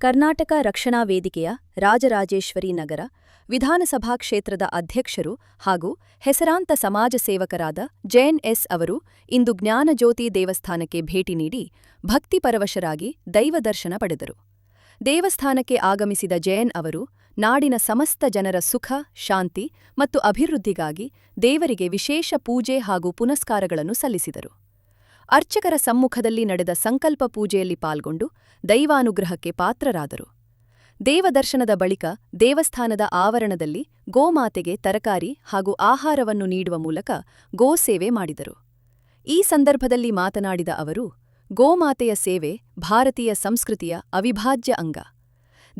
ಕರ್ನಾಟಕ ರಕ್ಷಣಾ ವೇದಿಕೆಯ ರಾಜರಾಜೇಶ್ವರಿ ನಗರ, ವಿಧಾನಸಭಾ ಕ್ಷೇತ್ರದ ಅಧ್ಯಕ್ಷರು ಹಾಗೂ ಹೆಸರಾಂತ ಸಮಾಜ ಸೇವಕರಾದ ಜಯನ್ ಎಸ್ ಅವರು ಇಂದು ಜ್ಞಾನಜ್ಯೋತಿ ದೇವಸ್ಥಾನಕ್ಕೆ ಭೇಟಿ ನೀಡಿ ಭಕ್ತಿಪರವಶರಾಗಿ ದೈವದರ್ಶನ ಪಡೆದರು. ದೇವಸ್ಥಾನಕ್ಕೆ ಆಗಮಿಸಿದ ಜಯನ್ ಅವರು ನಾಡಿನ ಸಮಸ್ತ ಜನರ ಸುಖ, ಶಾಂತಿ ಮತ್ತು ಅಭಿವೃದ್ಧಿಗಾಗಿ ದೇವರಿಗೆ ವಿಶೇಷ ಪೂಜೆ ಹಾಗೂ ಪುನಸ್ಕಾರಗಳನ್ನು ಸಲ್ಲಿಸಿದರು. ಅರ್ಚಕರ ಸಮ್ಮುಖದಲ್ಲಿ ನಡೆದ ಸಂಕಲ್ಪ ಪೂಜೆಯಲ್ಲಿ ಪಾಲ್ಗೊಂಡು ದೈವಾನುಗ್ರಹಕ್ಕೆ ಪಾತ್ರರಾದರು. ದೇವದರ್ಶನದ ಬಳಿಕ ದೇವಸ್ಥಾನದ ಆವರಣದಲ್ಲಿ ಗೋಮಾತೆಗೆ ತರಕಾರಿ ಹಾಗೂ ಆಹಾರವನ್ನು ನೀಡುವ ಮೂಲಕ ಗೋಸೇವೆ ಮಾಡಿದರು. ಈ ಸಂದರ್ಭದಲ್ಲಿ ಮಾತನಾಡಿದ ಅವರು, ಗೋಮಾತೆಯ ಸೇವೆ ಭಾರತೀಯ ಸಂಸ್ಕೃತಿಯ ಅವಿಭಾಜ್ಯ ಅಂಗ.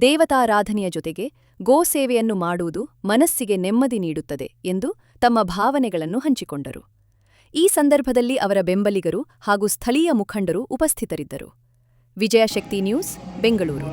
ದೇವತಾರಾಧನೆಯ ಜೊತೆಗೆ ಗೋಸೇವೆಯನ್ನು ಮಾಡುವುದು ಮನಸ್ಸಿಗೆ ನೆಮ್ಮದಿ ನೀಡುತ್ತದೆ ಎಂದು ತಮ್ಮ ಭಾವನೆಗಳನ್ನು ಹಂಚಿಕೊಂಡರು. ಈ ಸಂದರ್ಭದಲ್ಲಿ ಅವರ ಬೆಂಬಲಿಗರು ಹಾಗೂ ಸ್ಥಳೀಯ ಮುಖಂಡರು ಉಪಸ್ಥಿತರಿದ್ದರು. ವಿಜಯಶಕ್ತಿ ನ್ಯೂಸ್ ಬೆಂಗಳೂರು.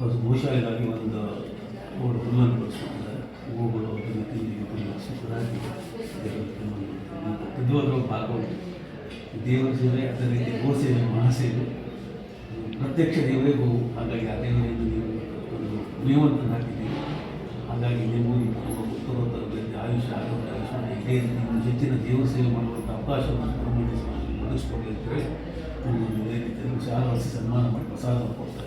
ಒಂದು ಹುಲ್ಲನ್ನು ಬಳಸ್ಕೊತಾರೆ ಹೂವುಗಳು ತಿಂಡಿ ಉಪಯೋಗಿಸಿಕೊಳ್ಳಾಗಿ ಪ್ರತಿಯೊಂದು ಭಾಗವಹಿಸಿ ದೇವರ ಸೇವೆ, ಅದೇ ರೀತಿ ಗೋ ಸೇವೆ ಮಹಾಸೇವೆ. ಪ್ರತ್ಯಕ್ಷ ದೇವರೇ ಗೋವು. ಹಾಗಾಗಿ ಆ ದೇವರಿಂದ ನೀವು ಒಂದು ಮೇವನ್ನು ಹಾಕಿದ್ದೀವಿ ಹಾಗಾಗಿ ನೀವು ಉತ್ತರೋತ್ತರದಲ್ಲಿ ಆಯುಷ್ಯ ಆರೋಗ್ಯ ಐಶ್ವರ್ಯ ಇದೇ. ರೀತಿ ಹೆಚ್ಚಿನ ದೇವರ ಸೇವೆ ಮಾಡುವಂಥ ಅವಕಾಶವನ್ನು ಗಮನಿಸಿ ಒದಗಿಸ್ಕೊಡಿ ಅಂತೇಳಿ ನಿಮ್ಮನ್ನು ಇದೇ ರೀತಿಯಲ್ಲಿ ವಿಶಾಲವಾಗಿ ಸನ್ಮಾನ ಮಾಡಿ ಪ್ರಸಾದ ಕೊಡ್ತಾ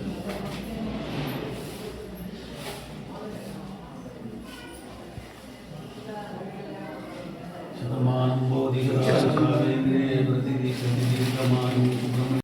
प्रतिदिन प्रतिदिन